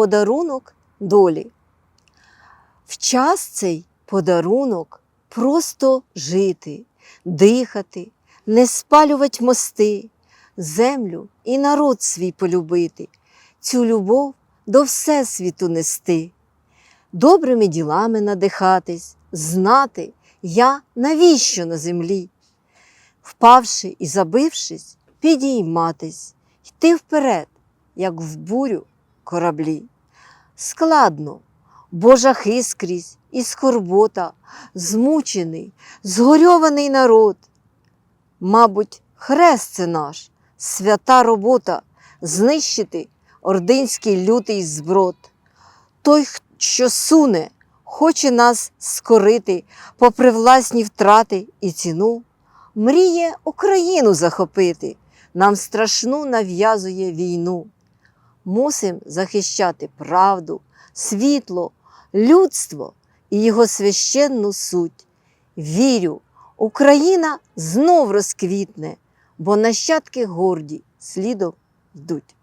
подарунок долі. В час цей подарунок просто жити, дихати, не спалювати мости, землю і народ свій полюбити, цю любов до Всесвіту нести, добрими ділами надихатись, знати я навіщо на землі, впавши і забившись, підійматись, йти вперед, як в бурю кораблі. Складно, бо жахи скрізь і скорбота, змучений, згорьований народ. Мабуть, хрест це наш, свята робота знищити ординський лютий зброд. Той, що суне, хоче нас скорити, попри власні втрати і ціну, мріє Україну захопити, нам страшну нав'язує війну. Мусим захищати правду, світло, людство і його священну суть. Вірю, Україна знов розквітне, бо нащадки горді слідом йдуть.